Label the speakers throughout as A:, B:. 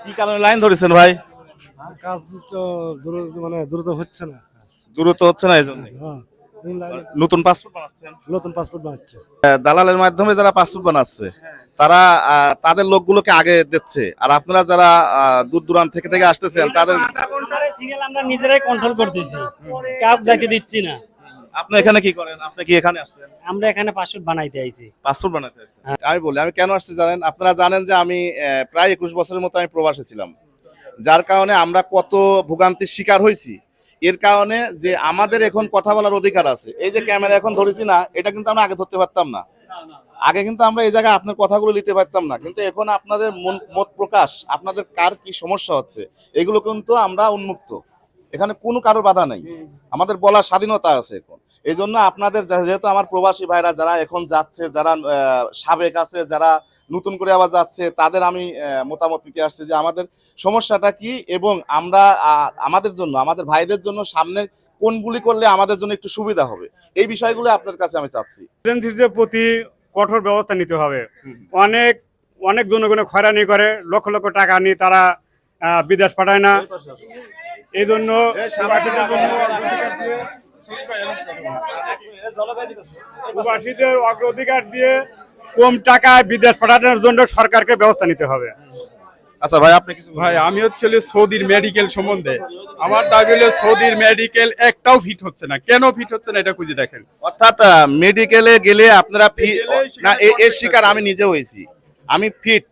A: কি কারণে লাইন ধরেছেন ভাই?
B: কাজ তো দ্রুত মানে দ্রুত হচ্ছে না।
A: দূরত্ব হচ্ছে না এই জন্য
B: হ্যাঁ লাইনে
A: নতুন পাসপোর্ট বানাচ্ছেন
B: নতুন পাসপোর্ট বানাচ্ছে।
A: দালালের মাধ্যমে যারা পাসপোর্ট বানাচ্ছে তারা আহ, তাদের লোকগুলোকে আগে দিচ্ছে। আর আপনারা যারা আহ, দূর দূরান্ত থেকে থেকে আসতেছেন তাদের
C: আমরা নিজেরাই কন্ট্রোল করতেছি। কাউকে যাইতে দিচ্ছি না।
A: আপনি এখানে কি করেন? আপনি কি এখানে আসছেন?
C: আমরা এখানে পাসপোর্ট বানাইতে আইছি।
A: পাসপোর্ট বানাতে আসছেন। আমি বলি আমি কেন আসছি জানেন? আপনারা জানেন যে আমি প্রায় একুশ বছরের মতো আমি প্রবাসে ছিলাম। যার কারণে আমরা কত ভোগান্তির শিকার হয়েছি এর কারণে যে আমাদের এখন কথা বলার অধিকার আছে। এই যে ক্যামেরা এখন ধরেছি না এটা কিন্তু আমরা আগে ধরতে পারতাম না। আগে কিন্তু আমরা এই জায়গায় আপনার কথাগুলো নিতে পারতাম না। কিন্তু এখন আপনাদের মত প্রকাশ আপনাদের কার কি সমস্যা হচ্ছে এগুলো কিন্তু আমরা উন্মুক্ত। এখানে কোনো কারও বাধা নাই। আমাদের বলার স্বাধীনতা আছে এখন। এই জন্য আপনাদের যেহেতু আমার প্রবাসী ভাইরা যারা এখন যাচ্ছে যারা সাবেক আছে যারা নতুন করে আবার যাচ্ছে তাদের আমি মতামত নিতে আসছি যে আমাদের সমস্যাটা কি এবং আমরা আমাদের জন্য আমাদের ভাইদের জন্য সামনে কোনগুলি করলে আমাদের জন্য একটু সুবিধা হবে। এই বিষয়গুলো আপনার কাছে আমি চাচ্ছি।
D: এজেন্সির প্রতি কঠোর ব্যবস্থা নিতে হবে। অনেক অনেক জনগণে খয়রানি করে লক্ষ লক্ষ টাকা নিয়ে তারা বিদেশ পাঠায় না। এই জন্য প্রবাসীদের অগ্রাধিকার দিয়ে কম টাকায় বিদেশ পাঠানোর জন্য সরকারকে ব্যবস্থা নিতে হবে।
A: আচ্ছা ভাই আপনি কিছু
E: ভাই আমি হচ্ছে সৌদির মেডিকেল সম্বন্ধে। আমার দাবি হলো সৌদির মেডিকেল একটাও ফিট হচ্ছে না। কেন ফিট হচ্ছে না এটা খুঁজে দেখেন।
A: অর্থাৎ মেডিকেলে গেলে আপনারা ফি না এ- এর শিকার আমি নিজে হয়েছি। আমি ফিট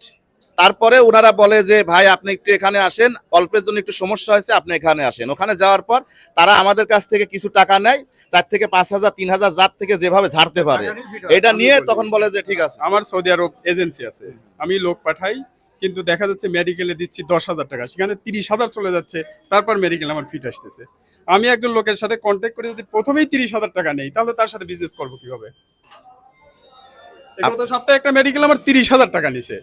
A: তারপরে ওনারা বলে যে ভাই আপনি একটু এখানে আসেন। অল্পের জন্য একটু সমস্যা হয়েছে আপনি এখানে আসেন। ওখানে যাওয়ার পর তারা আমাদের কাছ থেকে কিছু টাকা নেয়। চার থেকে পাঁচ হাজার তিন হাজার যার থেকে যেভাবে ঝাড়তে পারে। এটা নিয়ে তখন বলে যে ঠিক আছে।
E: আমার সৌদি আরব এজেন্সি আছে। আমি লোক পাঠাই কিন্তু দেখা যাচ্ছে মেডিকেলে দিচ্ছি দশ হাজার টাকা। সেখানে তিরিশ হাজার চলে যাচ্ছে তারপর মেডিকেল আমার ফিট আসতেছে। আমি একজন লোকের সাথে কন্ট্যাক্ট করে যদি প্রথমেই তিরিশ হাজার টাকা নেই তাহলে তার সাথে বিজনেস করব কীভাবে? সপ্তাহে একটা মেডিকেল আমার তিরিশ হাজার টাকা নিছে।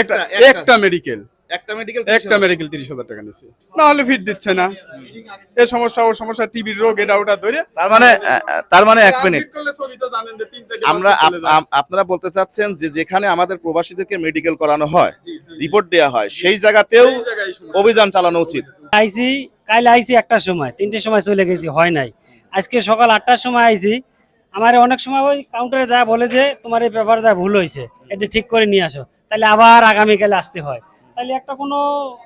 E: একটা একটা মেডিকেল
A: একটা মেডিকেল
E: একটা মেডিকেল তিরিশ হাজার টাকা। নিছে। না হলে ফিট দিচ্ছে না। এ সমস্যা ও সমস্যা টিবির রোগ এটা ওটা ধরে
A: তার মানে তার মানে এক মিনিট আমরা আপনারা বলতে চাচ্ছেন যে যেখানে আমাদের প্রবাসীদেরকে মেডিকেল করানো হয় রিপোর্ট দেওয়া হয় সেই জায়গাতেও। অভিযান চালানো উচিত।
C: আইছি কাল আইছি একটার সময় তিনটের সময় চলে গেছি হয় নাই। আজকে সকাল আটটার সময় আইছি আমার অনেক সময় ওই কাউন্টারে যা বলে যে তোমার এই ব্যাপারে যা ভুল হয়েছে এটা ঠিক করে নিয়ে আসো। তাহলে আবার আগামীকালে আসতে হয়। তাহলে একটা কোনো,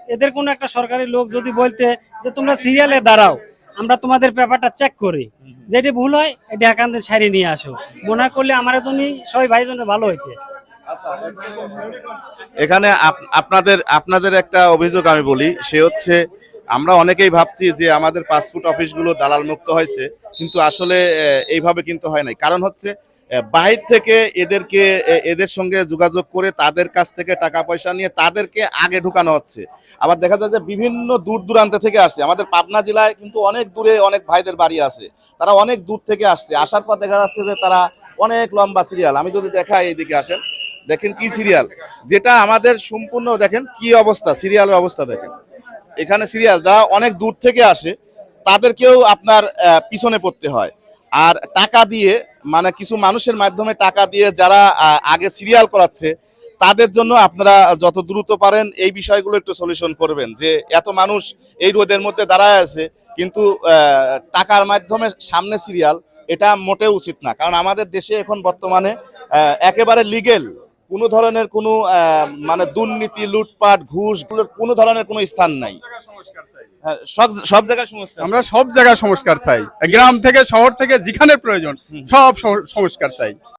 C: এদের কোনো একটা সরকারি লোক যদি বলতে যে তোমরা সিরিয়ালে দাঁড়াও, আমরা তোমাদের পেপারটা চেক করি। যেটি ভুল হয়, এটা একান্তে ছাড়িয়ে নিয়ে আসো। মনে করলে আমার জন্য সবাই ভাইজনে ভালো হইতে।
A: এখানে আপ- আপনাদের আপনাদের একটা অভিযোগ আমি বলি, সে হচ্ছে আমরা অনেকেই ভাবছি যে আমাদের পাসপোর্ট অফিসগুলো দালাল মুক্ত হয়েছে, কিন্তু আসলে এইভাবে কিন্তু হয় নাই। কারণ হচ্ছে বাহির থেকে এদেরকে এদের সঙ্গে যোগাযোগ করে তাদের কাছ থেকে টাকা পয়সা নিয়ে তাদেরকে আগে ঢুকানো হচ্ছে। আবার দেখা যায় যে বিভিন্ন দূর দূরান্ত থেকে আসছে। আমাদের পাবনা জেলায় কিন্তু অনেক দূরে অনেক ভাইদের বাড়ি আছে। তারা অনেক দূর থেকে আসছে। আসার পর দেখা যাচ্ছে যে তারা অনেক লম্বা সিরিয়াল আমি যদি দেখাই এইদিকে আসেন, দেখেন কি সিরিয়াল যেটা আমাদের সম্পূর্ণ দেখেন কি অবস্থা? সিরিয়ালের অবস্থা দেখেন। এখানে সিরিয়াল যারা অনেক দূর থেকে আসে, তাদেরকেও আপনার পিছনে পড়তে হয়। আর টাকা দিয়ে মানে কিছু মানুষের মাধ্যমে টাকা দিয়ে যারা আগে সিরিয়াল করাচ্ছে, তাদের জন্য আপনারা যত দ্রুত পারেন এই বিষয়গুলো একটু সলিউশন করবেন। যে এত মানুষ এই রোদের মধ্যে দাঁড়ায় আছে, কিন্তু টাকার মাধ্যমে সামনে সিরিয়াল এটা মোটেও উচিত না। কারণ আমাদের দেশে এখন বর্তমানে একেবারে লিগেল কোনো ধরনের কোনো আহ, মানে দুর্নীতি লুটপাট ঘুষ কোনো ধরনের কোনো স্থান নাই। হ্যাঁ, সব সব জায়গায় সংস্কার।
E: আমরা সব জায়গায় সংস্কার চাই। গ্রাম থেকে শহর থেকে যেখানে প্রয়োজন সব সংস্কার চাই।